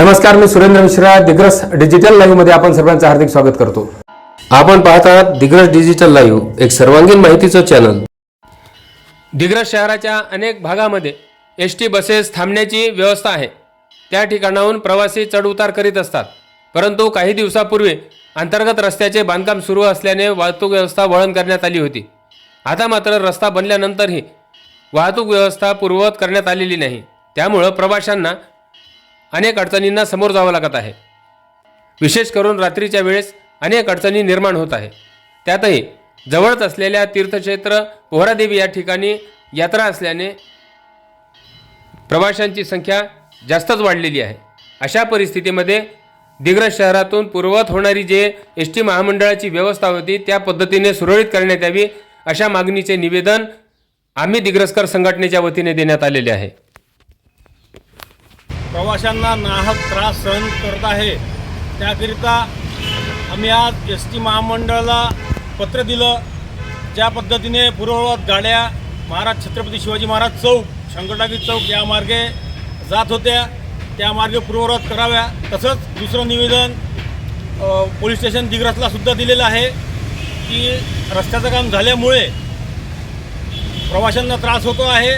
नमस्कार मी सुरेंद्र मिश्रा दिग्रस डिजिटल लाईव्हमध्ये आपण सर्वांचं हार्दिक स्वागत करतो. आपण पाहत आहात दिग्रस डिजिटल लाईव्ह एक सर्वांगीण माहितीचं चॅनल दिग्रस शहराच्या अनेक भागामध्ये एस टी बसेस थांबण्याची व्यवस्था आहे. त्या ठिकाणाहून प्रवासी चढ उतार करीत असतात. परंतु काही दिवसापूर्वी अंतर्गत रस्त्याचे बांधकाम सुरू असल्याने वाहतूक व्यवस्था वळण करण्यात आली होती. आता मात्र रस्ता बनल्यानंतरही वाहतूक व्यवस्था पूर्ववत करण्यात आलेली नाही. त्यामुळं प्रवाशांना अनेक अडचणींना समोर जावं लागत आहे. विशेष करून रात्रीच्या वेळेस अनेक अडचणी निर्माण होत आहे. त्यातही जवळच असलेल्या तीर्थक्षेत्र पोहरादेवी या ठिकाणी यात्रा असल्याने प्रवाशांची संख्या जास्तच वाढलेली आहे. अशा परिस्थितीमध्ये दिग्रज शहरातून पूर्ववत होणारी जे एस टी महामंडळाची व्यवस्था होती त्या पद्धतीने सुरळीत करण्यात यावी अशा मागणीचे निवेदन आम्ही दिग्रजकर संघटनेच्या वतीने देण्यात आलेले आहे. प्रवाशांना नाहक त्रास सहन करत आहे. त्याकरिता आम्ही आज एस टी महामंडळाला पत्र दिलं. ज्या पद्धतीने पूर्ववत गाड्या महाराज छत्रपती शिवाजी महाराज चौक शंकरटाकी चौक या मार्गे जात होत्या. त्या मार्गे पूर्ववत कराव्या. तसंच दुसरं निवेदन पोलीस स्टेशन दिग्रसला सुद्धा दिलेलं आहे. की रस्त्याचं काम झाल्यामुळे प्रवाशांना त्रास होतो आहे.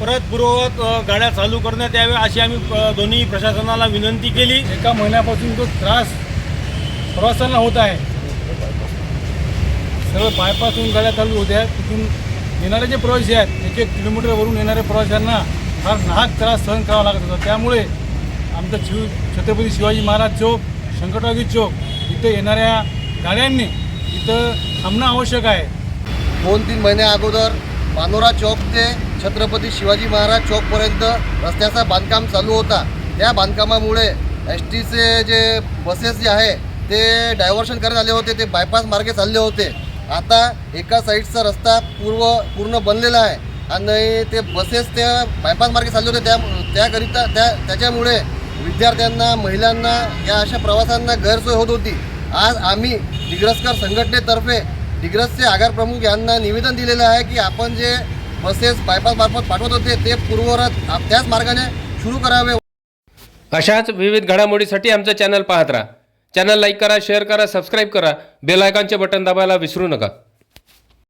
परत पूर्ववत गाड्या चालू करण्यात याव्या अशी आम्ही दोन्ही प्रशासनाला विनंती केली. एका महिन्यापासून तो त्रास प्रवासांना होत आहे. सर्व बायपासून गाड्या चालू होत्या तिथून येणारे जे प्रवासी आहेत एक एक किलोमीटरवरून येणाऱ्या प्रवाशांना फार नाहक त्रास सहन करावा लागत होता. त्यामुळे आमचं शिव छत्रपती शिवाजी महाराज चौक शंकरटागी चौक इथे येणाऱ्या गाड्यांनी इथं थांबणं आवश्यक आहे. दोन तीन महिन्या अगोदर मानोरा चौक ते छत्रपती शिवाजी महाराज चौकपर्यंत रस्त्याचा बांधकाम चालू होता. त्या बांधकामामुळे एस टीचे जे बसेस जे आहे ते डायव्हर्शन करण्यात आले होते ते बायपास मार्गे चालले होते. आता एका साईडचा रस्ता पूर्व पूर्ण बनलेला आहे. आणि ते बसेस त्या बायपास मार्गे चालले होते त्या त्याकरिता त्या त्याच्यामुळे विद्यार्थ्यांना महिलांना या अशा प्रवासांना गैरसोय होत होती. आज आम्ही डिग्रसकर संघटनेतर्फे डिग्रसचे आगार प्रमुख यांना निवेदन दिलेलं आहे की आपण जे बसेस बायपास मार्फत पाठवत होते. ते पूर्ववत त्याच मार्गाने सुरू करावे. अशाच विविध घडामोडीसाठी आमचं चॅनल पाहत राहा. चॅनल लाईक करा शेअर करा सबस्क्राईब करा. बेल आयकॉनचे बटन दाबायला विसरू नका.